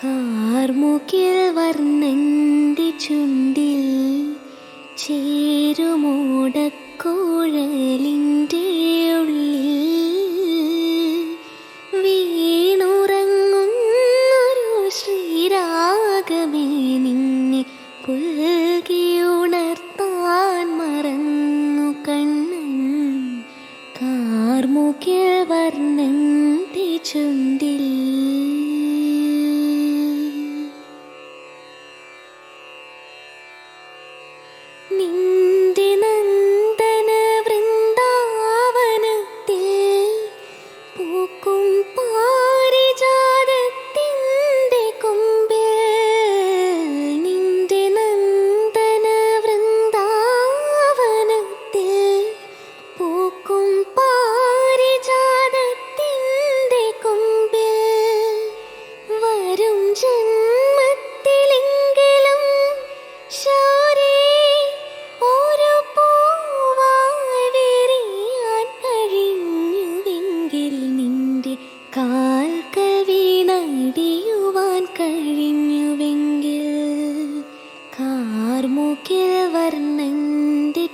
കാർമുകിൽ വർണന്റെ ചുണ്ടിൽ ചേരുമോടക്കുഴലിന്റെ ഉള്ളിൽ വീണുറങ്ങുന്നൊരു ശ്രീരാഗമേ നിന്നെ പുൽകിയുണർത്താൻ മറന്നു കണ്ണൻ. കാർമുകിൽ വർണന്റെ ചുണ്ടിൽ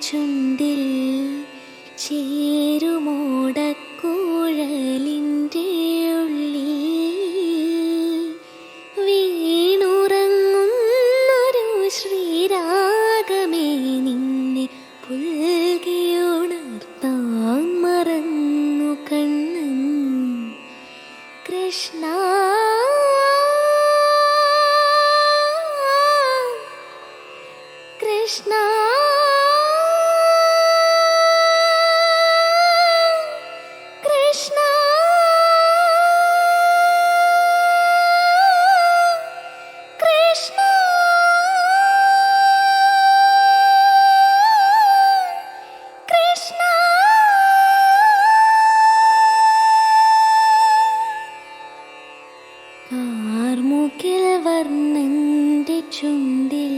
ചുണ്ടിൽ ചേരുമോടക്കൂഴലിന്റെ ഉള്ളിൽ വീണുറങ്ങുന്നൊരു ശ്രീരാഗമേ നിന്നെ പുൽകിയുണർത്താൻ മറന്നു കണ്ണൻ. കൃഷ്ണ കൃഷ്ണ. കാർമുകിൽ വർണന്റെ ചുണ്ടിൽ